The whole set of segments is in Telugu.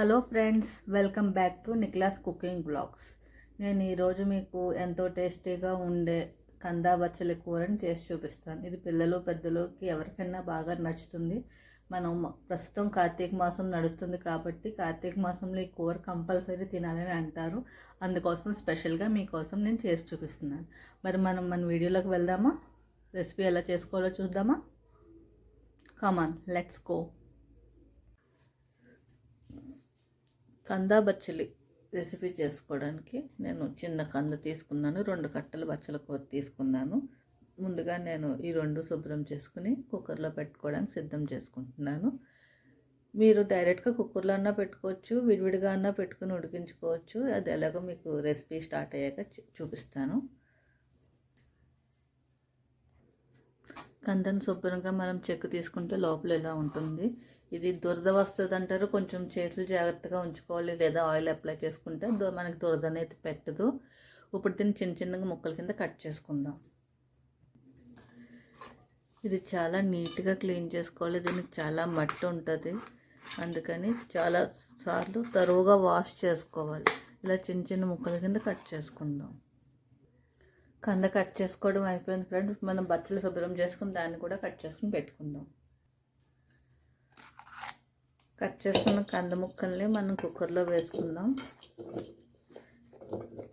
Hello friends welcome back to Niklas cooking blogs. నేను ఈరోజు మీకు ఎంతో టేస్టీగా ఉండే కందా బచ్చలి కూరని చేసి చూపిస్తాను. ఇది పిల్లలు పెద్దలకి ఎవరికైనా బాగా నచ్చుతుంది. మనం ప్రస్తుతం కార్తీక మాసం నడుస్తుంది కాబట్టి కార్తీక మాసంలో ఈ కూర కంపల్సరీ తినాలని అంటారు. అందుకోసం స్పెషల్గా మీకోసం నేను చేసి చూపిస్తున్నాను. మరి మనం మన వీడియోలోకి వెళ్దామా? రెసిపీ ఎలా చేసుకోవాలో చూద్దామా? కమాన్ లెట్స్ గో కందా బచ్చలి రెసిపీ చేసుకోవడానికి నేను చిన్న కంద తీసుకున్నాను రెండు కట్టలు బచ్చల కూర తీసుకున్నాను. ముందుగా నేను ఈ రెండు శుభ్రం చేసుకుని కుక్కర్లో పెట్టుకోవడానికి సిద్ధం చేసుకుంటున్నాను. మీరు డైరెక్ట్గా కుక్కర్లో అన్నా పెట్టుకోవచ్చు విడివిడిగా అన్నా పెట్టుకుని ఉడికించుకోవచ్చు. అది ఎలాగో మీకు రెసిపీ స్టార్ట్ అయ్యాక చూపిస్తాను. కందని శుభ్రంగా మనం చెక్కు తీసుకుంటే లోపల ఎలా ఉంటుంది? ఇది దురద వస్తుంది అంటారు కొంచెం చేతులు జాగ్రత్తగా ఉంచుకోవాలి. లేదా ఆయిల్ అప్లై చేసుకుంటే మనకి దురద అనేది పెట్టదు. ఇప్పుడు దీన్ని చిన్న చిన్నగా ముక్కల కింద కట్ చేసుకుందాం. ఇది చాలా నీట్గా క్లీన్ చేసుకోవాలి. దీనికి చాలా మట్టి ఉంటుంది. అందుకని చాలా సార్లు తరువుగా వాష్ చేసుకోవాలి. ఇలా చిన్న చిన్న ముక్కల కింద కట్ చేసుకుందాం. కంద కట్ చేసుకోవడం అయిపోయింది ఫ్రెండ్ మనం బచ్చలు శుభ్రం చేసుకుని దాన్ని కూడా కట్ చేసుకుని పెట్టుకుందాం. కట్ చేసుకున్న కంద ముక్కల్ని మనం కుక్కర్లో వేసుకుందాం.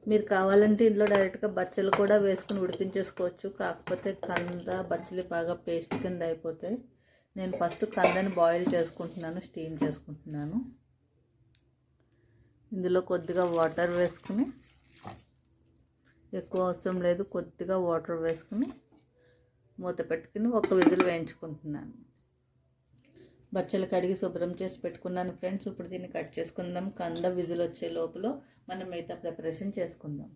మీరు కావాలంటే ఇంట్లో డైరెక్ట్గా బచ్చలు కూడా వేసుకుని ఉడికించేసుకోవచ్చు కాకపోతే కంద బచ్చలు బాగా పేస్ట్ కింద అయిపోతాయి నేను ఫస్ట్ కందని బాయిల్ చేసుకుంటున్నాను స్టీమ్ చేసుకుంటున్నాను. ఇందులో కొద్దిగా వాటర్ వేసుకుని ఎక్కువ అవసరం లేదు కొద్దిగా వాటర్ వేసుకుని మూత పెట్టుకుని ఒక విజిల్ వేయించుకుంటున్నాను. బచ్చలు కడిగి శుభ్రం చేసి పెట్టుకున్నాను ఫ్రెండ్స్. ఇప్పుడు దీన్ని కట్ చేసుకుందాం. కంద విజిల్ వచ్చే లోపల మనం మిగతా ప్రిపరేషన్ చేసుకుందాం.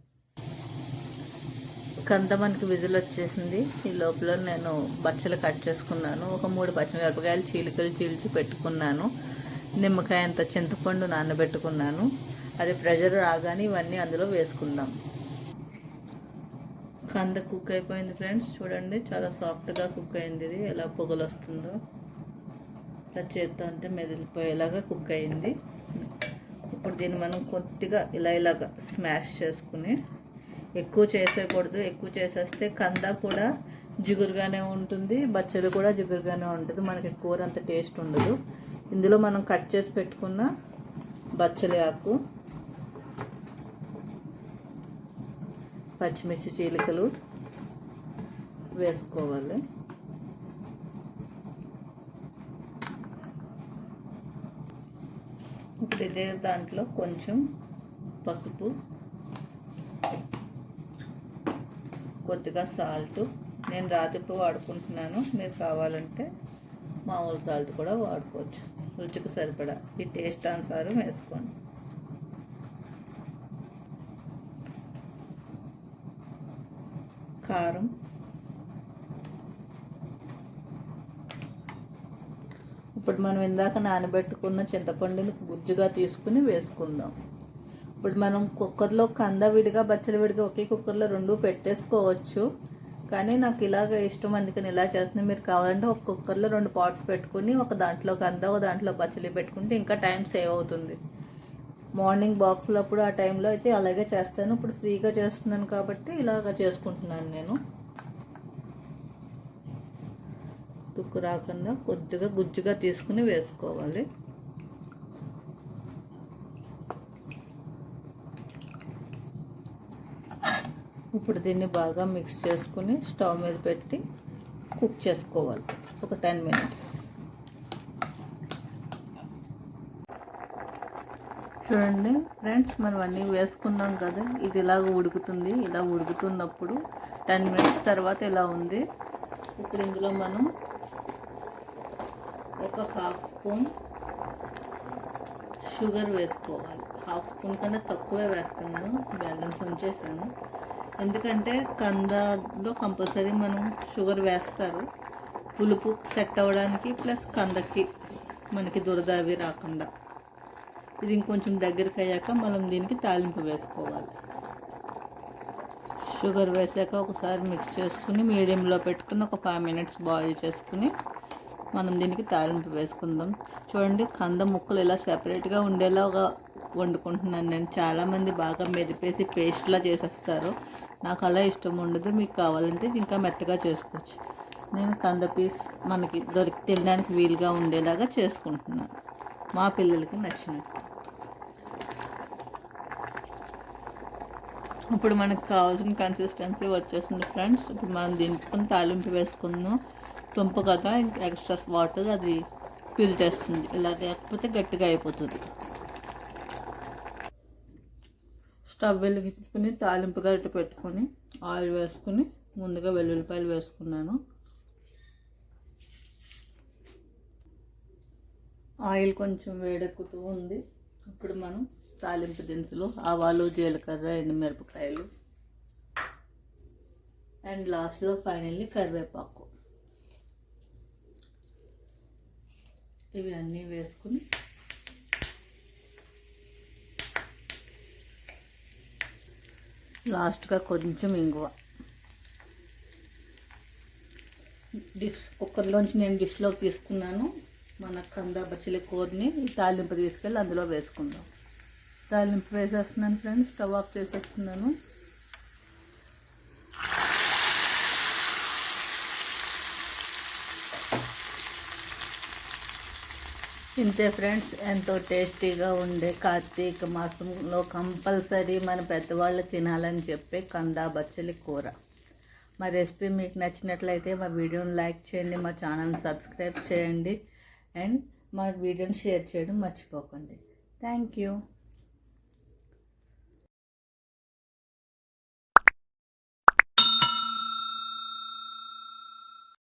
కంద మనకి విజిల్ వచ్చేసింది. ఈ లోపల నేను బచ్చలు కట్ చేసుకున్నాను. ఒక మూడు పచ్చిమిరపకాయలు చీలికలు చీల్చి పెట్టుకున్నాను. నిమ్మకాయ అంత చింతపండు నానబెట్టుకున్నాను. అది ప్రెషర్ రాగానే ఇవన్నీ అందులో వేసుకుందాం. కంద కుక్ అయిపోయింది ఫ్రెండ్స్. చూడండి చాలా సాఫ్ట్గా కుక్ అయింది ఇది. ఎలా పొగలు వస్తుందో ఇట్లా చేత్తో అంటే మెదిలిపోయేలాగా కుక్ అయింది. ఇప్పుడు దీన్ని మనం కొద్దిగా ఇలా ఇలాగా స్మాష్ చేసుకుని ఎక్కువ చేసేయకూడదు ఎక్కువ చేసేస్తే కంద కూడా జిగురుగానే ఉంటుంది బచ్చలు కూడా జిగురుగానే ఉంటుంది. మనకి కూర అంత టేస్ట్ ఉండదు. ఇందులో మనం కట్ చేసి పెట్టుకున్న బచ్చలి ఆకు పచ్చిమిర్చి చీలికలు వేసుకోవాలి. ఇప్పుడు ఇదే దాంట్లో కొంచెం పసుపు కొద్దిగా సాల్ట్ నేను రాతిపు వాడుకుంటున్నాను. మీరు కావాలంటే మామూలు సాల్ట్ కూడా వాడుకోవచ్చు. రుచికి సరిపడా. ఈ టేస్ట్ అనుసారం వేసుకోండి. కారం ఇప్పుడు మనం ఇందాక నానబెట్టుకున్న చింతపండుని గుజ్జుగా తీసుకుని వేసుకుందాం. ఇప్పుడు మనం కుక్కర్లో కంద విడిగా బచ్చల విడిగా ఒకే కుక్కర్లో రెండు పెట్టేసుకోవచ్చు. కానీ నాకు ఇలాగ ఇష్టం అందుకని ఇలా చేస్తున్నాను మీరు కావాలంటే ఒక కుక్కర్లో రెండు పాట్స్ పెట్టుకుని ఒక దాంట్లో కంద ఒక దాంట్లో బచ్చలి పెట్టుకుంటే ఇంకా టైం సేవ్ అవుతుంది. మార్నింగ్ బాక్స్లో అప్పుడు ఆ టైంలో అయితే అలాగే చేస్తాను. ఇప్పుడు ఫ్రీగా చేస్తున్నాను కాబట్టి ఇలాగ చేసుకుంటున్నాను నేను. ముక్కు రాకుండా కొద్దిగా గుజ్జుగా తీసుకుని వేసుకోవాలి. ఇప్పుడు దీన్ని బాగా మిక్స్ చేసుకుని స్టవ్ మీద పెట్టి కుక్ చేసుకోవాలి. ఒక టెన్ మినిట్స్. చూడండి ఫ్రెండ్స్ మనం అన్నీ వేసుకున్నాం కదా ఇది ఇలాగ ఉడుకుతుంది ఇలా ఉడుకుతున్నప్పుడు టెన్ మినిట్స్ తర్వాత ఇలా ఉంది. ఇప్పుడు ఇందులో మనం ఒక హాఫ్ స్పూన్ షుగర్ వేసుకోవాలి. హాఫ్ స్పూన్ కన్నా తక్కువే వేస్తున్నాను. బ్యాలెన్స్ ఉంచేసాను. ఎందుకంటే కందలో కంపల్సరీ మనం షుగర్ వేస్తారు. పులుపు సెట్ అవ్వడానికి ప్లస్ కందకి మనకి దురద అవి రాకుండా. ఇది ఇంకొంచెం దగ్గరికి అయ్యాక మనం దీనికి తాలింపు వేసుకోవాలి. షుగర్ వేసాక ఒకసారి మిక్స్ చేసుకుని మీడియంలో పెట్టుకుని ఒక ఫైవ్ మినిట్స్ బాయిల్ చేసుకుని మనం దీనికి తాలింపు వేసుకుందాం. చూడండి కంద ముక్కలు ఇలా సెపరేట్గా ఉండేలాగా వండుకుంటున్నాను నేను. చాలామంది బాగా మెదిపేసి పేస్ట్లా చేసేస్తారు. నాకు అలా ఇష్టం ఉండదు. మీకు కావాలంటే ఇంకా మెత్తగా చేసుకోవచ్చు. నేను కంద పీస్ మనకి దొరికి తినడానికి వీలుగా ఉండేలాగా చేసుకుంటున్నాను. మా పిల్లలకి నచ్చినట్టు. ఇప్పుడు మనకు కావాల్సిన కన్సిస్టెన్సీ వచ్చేసింది ఫ్రెండ్స్ ఇప్పుడు మనం దింపుకుని తాలింపు వేసుకుందాం. తుంప కదా ఇంకా ఎక్స్ట్రా వాటర్ అది ఫిల్ చేస్తుంది. ఇలా లేకపోతే గట్టిగా అయిపోతుంది. స్టవ్ వెలిగించుకుని తాలింపు గరిట పెట్టుకొని ఆయిల్ వేసుకుని ముందుగా వెల్లుల్లిపాయలు వేసుకున్నాను. ఆయిల్ కొంచెం వేడెక్కుతూ ఉంది. ఇప్పుడు మనం తాలింపు దినుసులు ఆవాలు జీలకర్ర ఎండుమిరపకాయలు అండ్ లాస్ట్లో ఫైనల్లీ కరివేపాకు. ఇవి అన్నీ వేసుకుని లాస్ట్గా కొంచెం ఇంగువ. డిష్ కుక్కర్లోంచి నేను డిష్లోకి తీసుకున్నాను. మన కంద బచ్చలి కూరని తాలింపు తీసుకెళ్ళి అందులో వేసుకుందాం. తాలింపు వేసేస్తున్నాను ఫ్రెండ్స్ స్టవ్ ఆఫ్ చేసేస్తున్నాను. ఇంతే ఫ్రెండ్స్ ఎంతో టేస్టీగా ఉండే కార్తీక మాసంలో కంపల్సరీ మన పెద్దవాళ్ళు తినాలని చెప్పే కందా బచ్చలి కూర. మా రెసిపీ మీకు నచ్చినట్లయితే మా వీడియోని లైక్ చేయండి మా ఛానల్ని సబ్స్క్రైబ్ చేయండి అండ్ మా వీడియోని షేర్ చేయడం మర్చిపోకండి. Thank you.